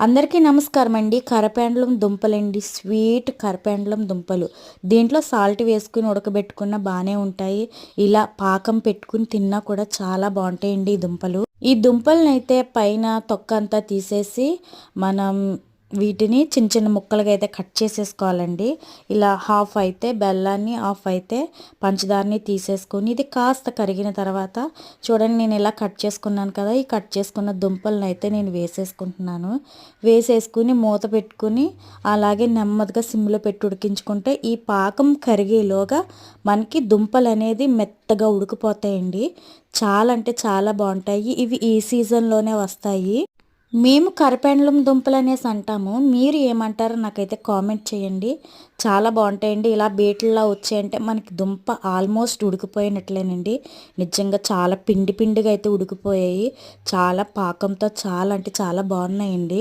అందరికీ నమస్కారం అండి. కరపెండలం దుంపలండి. స్వీట్ కరపెండలం దుంపలు. దీంట్లో సాల్ట్ వేసుకుని ఉడకబెట్టుకున్న బాగానే ఉంటాయి. ఇలా పాకం పెట్టుకుని తిన్నా కూడా చాలా బాగుంటాయండి ఈ దుంపలు. ఈ దుంపలనైతే అయితే పైన తొక్క అంతా తీసేసి మనం వీటిని చిన్న చిన్న ముక్కలుగా అయితే కట్ చేసేసుకోవాలండి. ఇలా హాఫ్ అయితే బెల్లాన్ని హాఫ్ అయితే పంచదారని తీసేసుకొని ఇది కాస్త కరిగిన తర్వాత చూడండి నేను ఇలా కట్ చేసుకున్నాను కదా ఈ కట్ చేసుకున్న దుంపలను అయితే నేను వేసేసుకుంటున్నాను. వేసేసుకుని మూత పెట్టుకుని అలాగే నెమ్మదిగా సిమ్లో పెట్టి ఉడికించుకుంటే ఈ పాకం కరిగేలోగా మనకి దుంపలు అనేది మెత్తగా ఉడికిపోతాయండి. చాలా అంటే చాలా బాగుంటాయి. ఇవి ఈ సీజన్లోనే వస్తాయి. మేము కరపెండలం దుంపలు అనేసి అంటాము. మీరు ఏమంటారు నాకైతే కామెంట్ చేయండి. చాలా బాగుంటాయండి. ఇలా బీటల్లా వచ్చాయంటే మనకి దుంప ఆల్మోస్ట్ ఉడికిపోయినట్లేనండి. నిజంగా చాలా పిండి పిండిగా అయితే ఉడికిపోయాయి. చాలా పాకంతో చాలా అంటే చాలా బాగున్నాయండి.